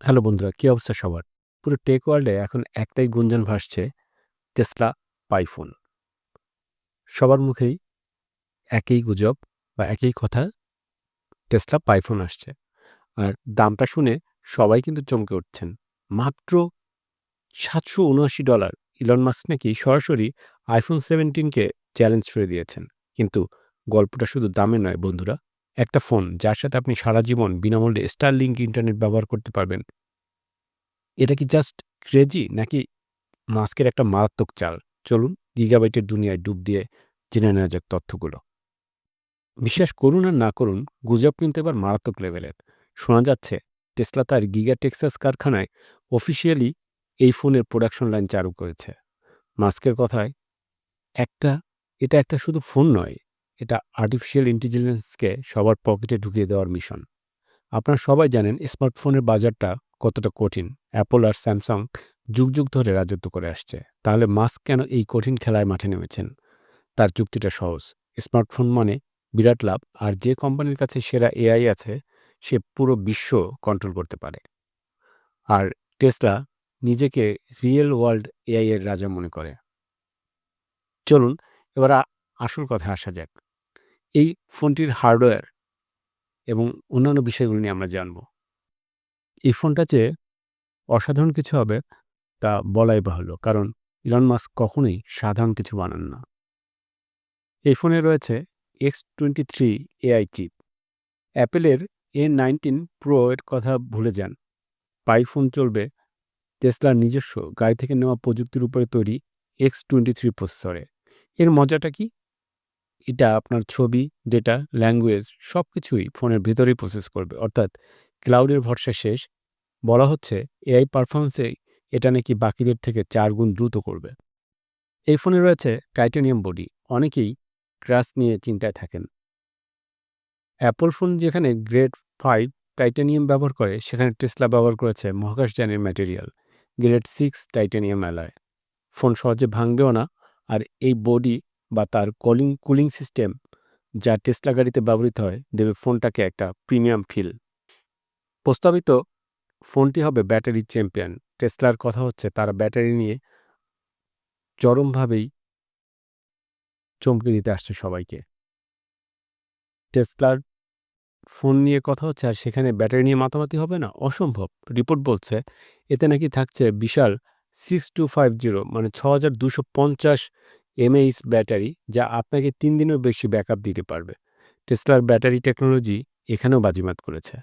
Hello বন্ধুরা, কী অবস্থা সবার? পুরো টেক ওয়ার্ল্ডে এখন একটাই গুঞ্জন ভাসছে, টেসলা পাইফোন। সবার মুখেই একই গুজব বা একই কথা, টেসলা পাইফোন আসছে। আর দামটা শুনে সবাই কিন্তু চমকে উঠছেন। মাত্র $৭৭৯ ইলন মাস্ক নাকি সরাসরি আইফোন 17 কে চ্যালেঞ্জ করে দিয়েছেন। কিন্তু গল্পটা শুধু দামে নয় বন্ধুরা। একটা ফোন যার সাথে আপনি সারা জীবন বিনামূল্যে স্টারলিংক ইন্টারনেট ব্যবহার করতে পারবেন। এটা কি জাস্ট ক্রেজি নাকি মাস্কের একটা মারাত্মক চাল? চলুন গিগাবাইটের দুনিয়ায় ডুব দিয়ে জেনে নেওয়া যাক তথ্যগুলো। বিশ্বাস করুন আর না করুন, গুজব কিন্তু এবার মারাত্মক লেভেলের। শোনা যাচ্ছে টেসলা তার গিগা টেক্সাস কারখানায় অফিসিয়ালি এই ফোনের প্রোডাকশন লাইন চালু করেছে। মাস্কের কথায় একটা এটা একটা শুধু ফোন নয়, এটা আর্টিফিশিয়াল ইন্টেলিজেন্সকে সবার পকেটে ঢুকিয়ে দেওয়ার মিশন। আপনারা সবাই জানেন স্মার্টফোনের বাজারটা কতটা কঠিন। অ্যাপল আর স্যামসাং যুগ যুগ ধরে রাজত্ব করে আসছে। তাহলে মাস্ক কেন এই কঠিন খেলায় মাঠে নেমেছেন? তার যুক্তিটা সহজ। স্মার্টফোন মানে বিরাট লাভ, আর যে কোম্পানির কাছে সেরা এআই আছে, সে পুরো বিশ্ব কন্ট্রোল করতে পারে। আর টেসলা নিজেকে রিয়েল ওয়ার্ল্ড এআই এর রাজা মনে করে। চলুন, এবার আসল কথায় আসা যাক। এই ফোনটির হার্ডওয়্যার এবং অন্যান্য বিষয়গুলো নিয়ে আমরা জানব। এই ফোনটা যে অসাধারণ কিছু হবে তা বলাই বাহুল্য। কারণ ইলন মাস্ক কখনোই সাধারণ কিছু বানান না। এই ফোনে রয়েছে X23 এআই চিপ। অ্যাপেলের A19 প্রো এর কথা ভুলে যান। পাই ফোন চলবে টেসলার নিজস্ব গাড়ি থেকে নেওয়া প্রযুক্তির উপরে তৈরি X23 প্রসেসরে। এর মজাটা কি? এটা আপনার ছবি, ডেটা, ল্যাঙ্গুয়েজ সবকিছুই ফোনের ভেতরেই প্রসেস করবে। অর্থাৎ ক্লাউডের ভরসা শেষ। বলা হচ্ছে এআই পারফরমেন্সে এটা নাকি বাকিদের থেকে চার গুণ দ্রুত করবে। এই ফোনে রয়েছে টাইটানিয়াম বডি। অনেকেই ক্র্যাশ নিয়ে চিন্তায় থাকেন। অ্যাপল ফোন যেখানে গ্রেড ফাইভ টাইটানিয়াম ব্যবহার করে সেখানে টেসলা ব্যবহার করেছে মহাকাশযানের material grade six titanium alloy. Phone সহজে ভাঙবেও না আর এই বডি বা তার কলিং কুলিং সিস্টেম যা টেসলা গাড়িতে ব্যবহৃত হয় দেবে ফোনটাকে একটা প্রিমিয়াম ফিল। প্রস্তাবিত ফোনটি হবে ব্যাটারি চ্যাম্পিয়ন। টেসলার কথা হচ্ছে তারা ব্যাটারি নিয়ে চরমভাবেই চমকে দিতে আসছে সবাইকে। টেসলার ফোন নিয়ে কথা হচ্ছে আর সেখানে ব্যাটারি নিয়ে মাতামাতি হবে না? অসম্ভব। রিপোর্ট বলছে এতে নাকি থাকছে বিশাল 6250 মানে 6250 এমএইচ ব্যাটারি যা আপনাকে তিন দিনেরও বেশি ব্যাকআপ দিতে পারবে। টেসলার ব্যাটারি টেকনোলজি এখানেও বাজিমাত করেছে।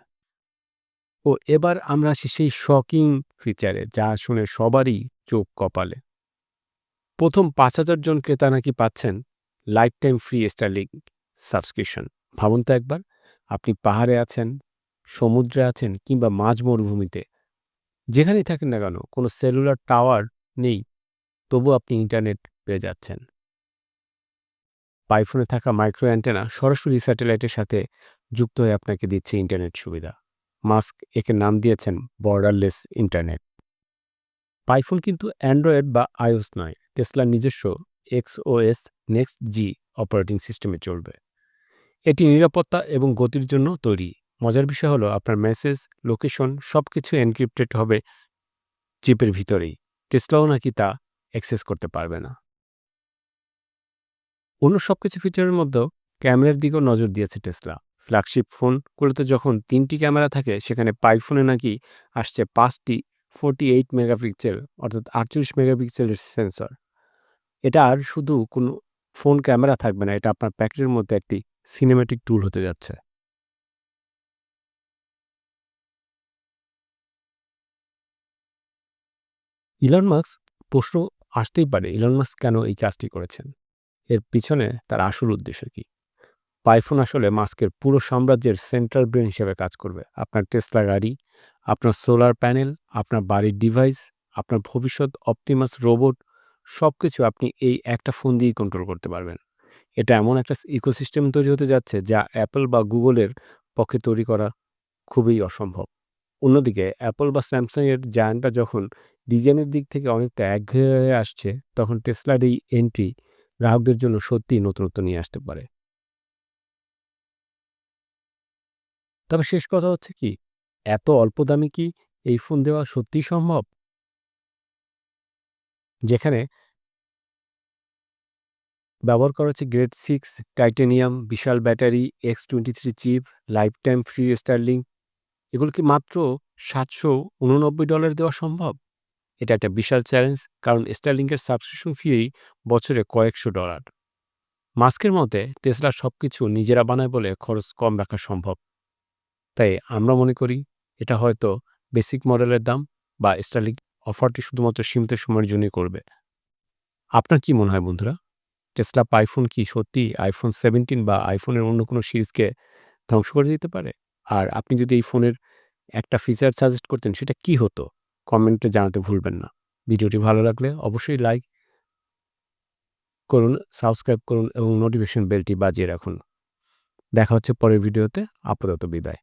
ও এবার আমরা আসি সেই শকিং ফিচারে যা শুনে সবারই চোখ কপালে। প্রথম ৫০০০ জন ক্রেতা নাকি পাচ্ছেন lifetime free Starlink subscription. ভাবুন তো একবার, আপনি পাহাড়ে আছেন, সমুদ্রে আছেন কিংবা মাঝ মরুভূমিতে। যেখানেই থাকেন না কেন কোনো সেলুলার টাওয়ার নেই, তবু আপনি ইন্টারনেট পেয়ে যাচ্ছেন। পাইফোনে থাকা মাইক্রো অ্যান্টেনা সরাসরি স্যাটেলাইটের সাথে যুক্ত হয়ে আপনাকে দিচ্ছে ইন্টারনেট সুবিধা। মাস্ক একে নাম দিয়েছেন বর্ডারলেস ইন্টারনেট। পাইফোন কিন্তু অ্যান্ড্রয়েড বা আইওস নয়, টেসলার নিজস্ব এক্সওএস নেক্সট জি অপারেটিং সিস্টেমে চলবে। এটি নিরাপত্তা এবং গতির জন্য তৈরি। মজার বিষয় হলো আপনার মেসেজ, লোকেশন সবকিছু এনক্রিপ্টেড হবে চিপের ভিতরেই। টেসলাও নাকি তা অ্যাক্সেস করতে পারবে না। অন্য সবকিছু ফিচারের মধ্যেও ক্যামেরার দিকেও নজর দিয়েছে টেসলা। ফ্ল্যাগশিপ ফোনগুলোতে যখন তিনটি ক্যামেরা থাকে সেখানে পাইফোনে নাকি আসছে পাঁচটি 48 মেগাপিক্সেল অর্থাৎ 48 মেগাপিক্সেলের সেন্সর। এটা আর শুধু কোনো ফোন ক্যামেরা থাকবে না, এটা আপনার প্যাকেটের মধ্যে একটি সিনেম্যাটিক টুল হতে যাচ্ছে। ইলন মাস্ক প্রশ্ন আসতেই পারে ইলন মাস্ক কেন এই কাজটি করেছেন? এর পিছনে তার আসল উদ্দেশ্য কি? পাইফোন আসলে মাস্কের পুরো সাম্রাজ্যের সেন্ট্রাল ব্রেন হিসেবে কাজ করবে। আপনার টেসলা গাড়ি, আপনার সোলার প্যানেল, আপনার বাড়ির ডিভাইস, আপনার ভবিষ্যৎ অপটিমাস রোবট সবকিছু আপনি এই একটা ফোন দিয়েই কন্ট্রোল করতে পারবেন। এটা এমন একটা ইকোসিস্টেম তৈরি হতে যাচ্ছে যা অ্যাপল বা গুগলের পক্ষে তৈরি করা খুবই অসম্ভব। অন্যদিকে অ্যাপল বা স্যামসাং এর জায়ান্টরা যখন ডিজাইনের দিক থেকে অনেকটা একঘেয়ে হয়ে আসছে, তখন টেসলার এই এন্ট্রি গ্রাহকদের জন্য সত্যিই নতুনত্ব নিয়ে আসতে পারে। তবে শেষ কথা হচ্ছে কি, এত অল্প দামে কি এই ফোন দেওয়া সত্যিই সম্ভব? যেখানে ব্যবহার করা হচ্ছে গ্রেড সিক্স টাইটেনিয়াম বিশাল battery X twenty three chip lifetime free Starlink. এগুলো কি মাত্র সাতশো উননব্বই ডলার দেওয়া সম্ভব? এটা একটা বিশাল চ্যালেঞ্জ, কারণ স্টারলিংকের সাবস্ক্রিপশন ফি বছরে কয়েকশো ডলার। মাস্কের মতে টেসলা সব কিছু নিজেরা বানায় বলে খরচ কম রাখা সম্ভব। তাই আমরা মনে করি, এটা হয়তো বেসিক মডেলের দাম বা স্টারলিং অফারটি শুধুমাত্র সীমিত সময়ের জন্যই করবে। আপনার কি মনে হয় বন্ধুরা? টেসলা আইফোন কি সত্যি আইফোন সেভেন্টিন বা আইফোনের অন্য কোনো সিরিজকে ধ্বংস করে দিতে পারে? আর আপনি যদি এই ফোনের একটা ফিচার সাজেস্ট করতেন, সেটা কি হতো? কমেন্টে জানাতে ভুলবেন না। ভিডিওটি ভালো লাগলে অবশ্যই লাইক করুন, সাবস্ক্রাইব করুন এবং নোটিফিকেশন বেলটি বাজিয়ে রাখুন। দেখা হচ্ছে পরের ভিডিওতে। আপাতত বিদায়।